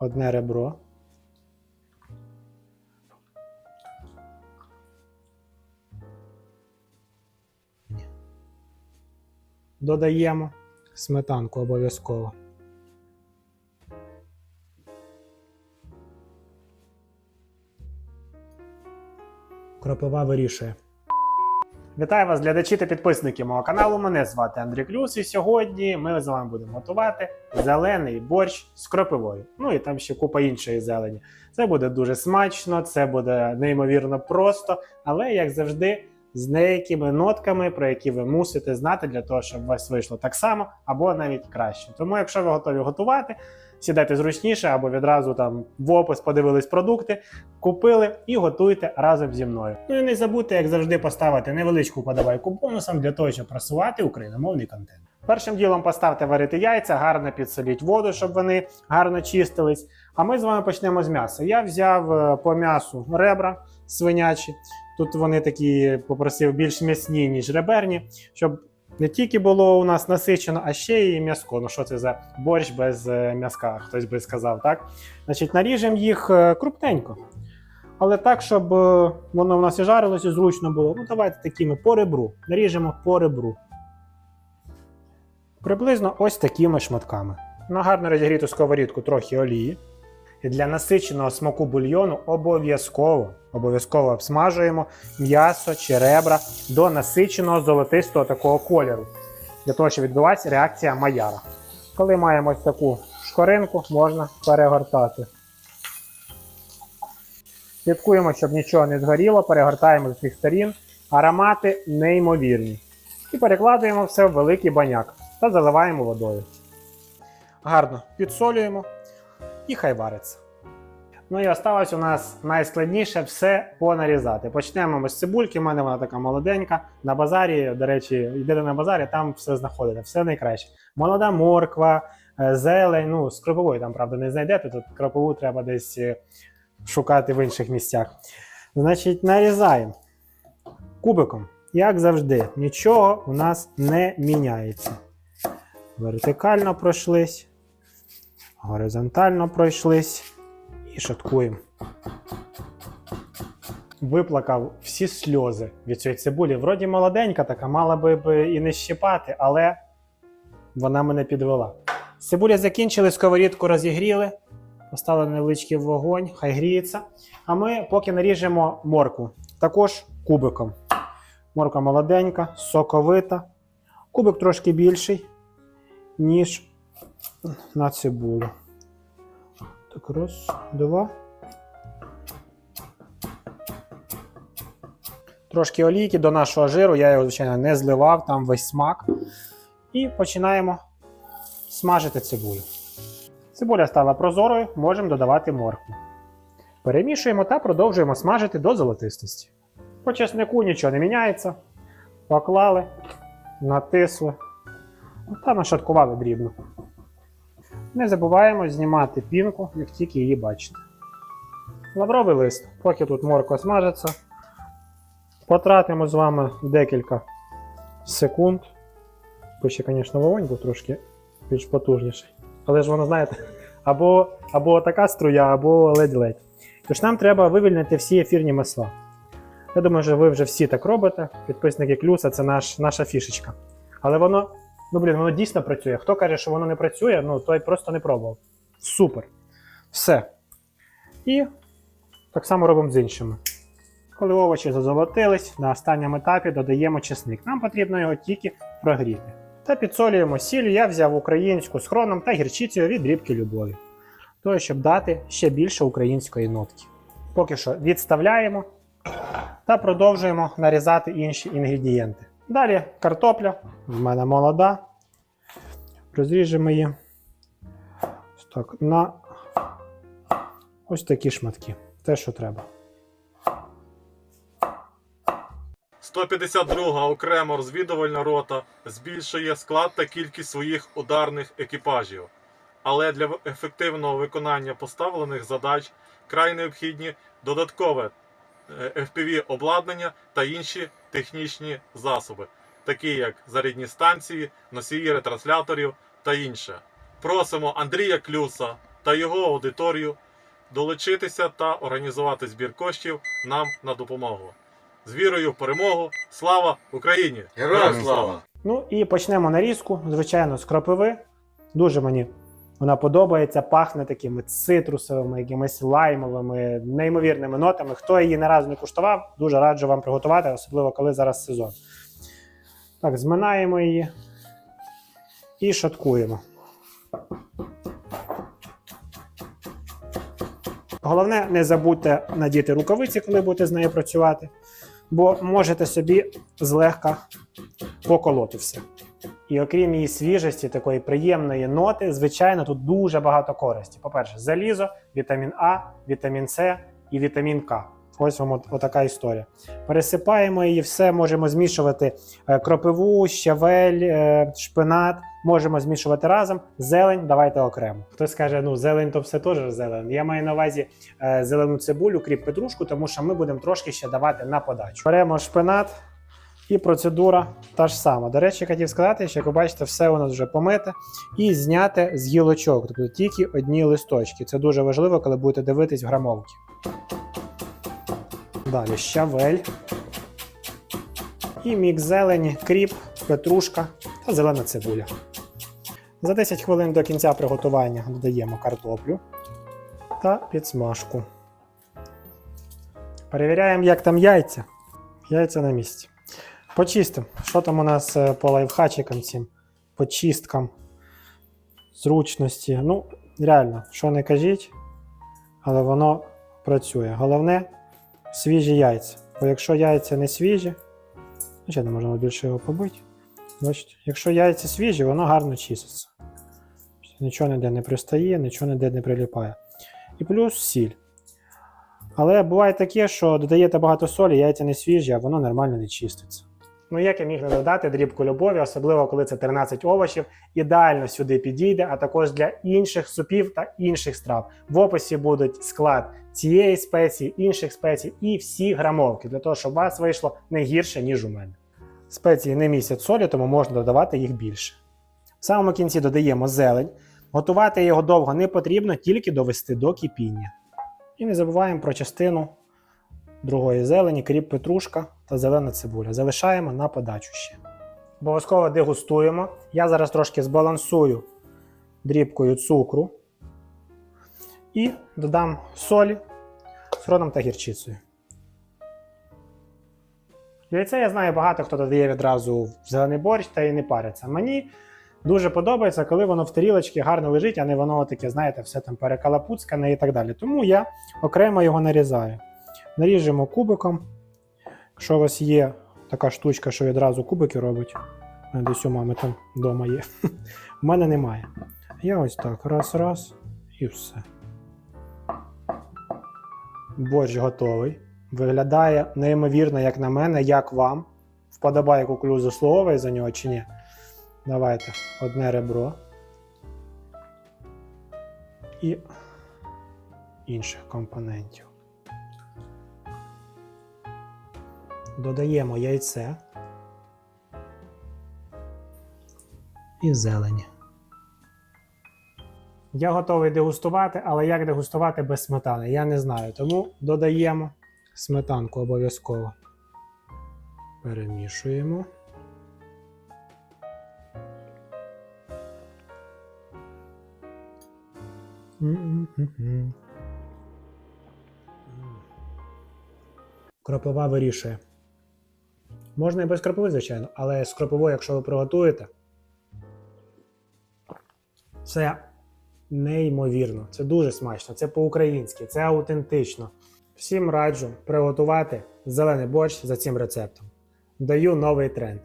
одне ребро. Додаємо сметанку обов'язково. Кропива вирішує. Вітаю вас, глядачі та підписники мого каналу. Мене звати Андрій Клюс, і сьогодні ми з вами будемо готувати зелений борщ з кропивою. Ну і там ще купа іншої зелені. Це буде дуже смачно, це буде неймовірно просто, але як завжди, з деякими нотками, про які ви мусите знати для того, щоб у вас вийшло так само або навіть краще. Тому, якщо ви готові готувати, сідайте зручніше або відразу там в опис подивились продукти, купили і готуйте разом зі мною. Ну і не забудьте, як завжди, поставити невеличку подавайку бонусом для того, щоб просувати україномовний контент. Першим ділом поставте варити яйця, гарно підсоліть воду, щоб вони гарно чистились. А ми з вами почнемо з м'яса. Я взяв е, по м'ясу ребра свинячі. Тут вони такі попросив більш м'ясні, ніж реберні, щоб не тільки було у нас насичено, а ще й м'яско. Ну що це за борщ без е, м'яска, хтось би сказав, так? Значить, наріжемо їх е, крупненько. Але так, щоб е, воно в нас і жарилося, і зручно було. Ну, давайте такими по ребру. Наріжемо по ребру. Приблизно ось такими шматками. На гарно розігріту сковорідку трохи олії. І для насиченого смаку бульйону обов'язково обов'язково обсмажуємо м'ясо чи ребра до насиченого золотистого такого кольору, для того, щоб відбуватися реакція маяра. Коли маємо ось таку шкоринку, можна перегортати. Слідкуємо, щоб нічого не згоріло, перегортаємо з усіх сторін. Аромати неймовірні. І перекладуємо все в великий баняк та заливаємо водою. Гарно підсолюємо і хай вариться. Ну і осталось у нас найскладніше все понарізати. Почнемо ми з цибульки. У мене вона така молоденька. На базарі, до речі, йдете на базарі, там все знаходите, все найкраще. Молода морква, е, зелень. Ну, з кропової там, правда, не знайдете. Тут кропову треба десь е, шукати в інших місцях. Значить, нарізаємо кубиком. Як завжди, нічого у нас не міняється. Вертикально пройшлись, горизонтально пройшлись і шаткуємо. Виплакав всі сльози від цієї цибулі. Вроді молоденька, така мала би і не щипати, але вона мене підвела. Цибуля закінчили, сковорідку розігріли, поставили невеличкий вогонь, хай гріється. А ми поки наріжемо моркву. Також кубиком. Морква молоденька, соковита. Кубик трошки більший, ніж на цибулю. Так, раз, два. Трошки олійки до нашого жиру, я його, звичайно, не зливав, там весь смак. І починаємо смажити цибулю. Цибуля стала прозорою, можемо додавати моркву. Перемішуємо та продовжуємо смажити до золотистості. По чеснику нічого не міняється. Поклали, натисли та нашаткували дрібно. Не забуваємо знімати пінку, як тільки її бачите. Лавровий лист, поки тут морква смажиться. Потратимо з вами декілька секунд. Ще, звісно, вогонь був трошки більш потужніший. Але ж воно, знаєте, або, або така струя, або ледь-ледь. Тож нам треба вивільнити всі ефірні масла. Я думаю, що ви вже всі так робите. Підписники Клюса це наш, наша фішечка. Але воно, ну блін, воно дійсно працює. Хто каже, що воно не працює, ну той просто не пробував. Супер. Все. І так само робимо з іншими. Коли овочі зазолотились, на останньому етапі додаємо чесник. Нам потрібно його тільки прогріти. Та підсолюємо сіль. Я взяв українську з хроном та гірчицею від дрібки любові. Того, щоб дати ще більше української нотки. Поки що відставляємо та продовжуємо нарізати інші інгредієнти. Далі картопля, в мене молода. Розріжемо її ось так, на ось такі шматки. Те, що треба. 152 окрема розвідувальна рота збільшує склад та кількість своїх ударних екіпажів. Але для ефективного виконання поставлених задач край необхідні додаткове е, FPV обладнання та інші технічні засоби, такі як зарядні станції, носії ретрансляторів та інше. Просимо Андрія Клюса та його аудиторію долучитися та організувати збір коштів нам на допомогу. З вірою в перемогу! Слава Україні! Героям слава! Ну і почнемо нарізку, звичайно, з кропиви. Дуже мені вона подобається, пахне такими цитрусовими, якимись лаймовими, неймовірними нотами. Хто її не разу не куштував, дуже раджу вам приготувати, особливо коли зараз сезон. Так, зминаємо її і шаткуємо. Головне, не забудьте надіти рукавиці, коли будете з нею працювати, бо можете собі злегка поколоти все. І окрім її свіжості, такої приємної ноти, звичайно, тут дуже багато користі. По-перше, залізо, вітамін А, вітамін С і вітамін К. Ось вам от, отака історія. Пересипаємо її, все можемо змішувати е, кропиву, щавель, е, шпинат. Можемо змішувати разом. Зелень давайте окремо. Хтось каже, ну зелень то все теж зелень. Я маю на увазі е, зелену цибулю, кріп петрушку, тому що ми будемо трошки ще давати на подачу. Беремо шпинат, і процедура та ж сама. До речі, хотів сказати, що як ви бачите, все у нас вже помите і зняте з гілочок, тобто тільки одні листочки. Це дуже важливо, коли будете дивитись в грамовки. Далі щавель. І мікс зелені, кріп, петрушка та зелена цибуля. За 10 хвилин до кінця приготування додаємо картоплю та підсмажку. Перевіряємо, як там яйця. Яйця на місці. Почистимо. Що там у нас е, по лайфхачикам цим, по чисткам, зручності. Ну, реально, що не кажіть, але воно працює. Головне свіжі яйця. Бо якщо яйця не свіжі, ще не можна більше його побити. Бачите, якщо яйця свіжі, воно гарно чиститься. Нічого ніде не пристає, нічого ніде не приліпає. І плюс сіль. Але буває таке, що додаєте багато солі, яйця не свіжі, а воно нормально не чиститься. Ну, як я міг не додати дрібку любові, особливо коли це 13 овочів, ідеально сюди підійде, а також для інших супів та інших страв. В описі будуть склад цієї спеції, інших спецій і всі грамовки, для того, щоб у вас вийшло не гірше, ніж у мене. Спеції не містять солі, тому можна додавати їх більше. В самому кінці додаємо зелень. Готувати його довго не потрібно, тільки довести до кипіння. І не забуваємо про частину другої зелені, кріп петрушка та зелена цибуля. Залишаємо на подачу ще. Обов'язково дегустуємо. Я зараз трошки збалансую дрібкою цукру і додам солі, сrodом та гірчицею. Яйце я знаю, багато хто додає відразу в зелений борщ та і не париться. Мені дуже подобається, коли воно в тарілочці гарно лежить, а не воно таке, знаєте, все там перекалапуцькане і так далі. Тому я окремо його нарізаю. Наріжемо кубиком. Якщо у вас є така штучка, що відразу кубики робить, десь у мами там вдома є. У мене немає. Я ось так, раз-раз і все. Борщ готовий. Виглядає неймовірно, як на мене, як вам. Вподобає куклю заслуговує за нього чи ні? Давайте одне ребро. І інших компонентів. Додаємо яйце і зелень. Я готовий дегустувати, але як дегустувати без сметани? Я не знаю. Тому додаємо сметанку обов'язково. Перемішуємо. Кропова вирішує. Можна і без кропиви, звичайно, але з кропивою, якщо ви приготуєте, це неймовірно. Це дуже смачно, це по-українськи, це аутентично. Всім раджу приготувати зелений борщ за цим рецептом. Даю новий тренд.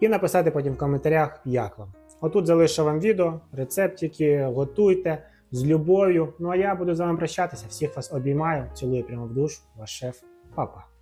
І написати потім в коментарях, як вам. Отут залишу вам відео, рецептики, готуйте з любов'ю. Ну а я буду з вами прощатися. Всіх вас обіймаю, цілую прямо в душу, ваш шеф, папа.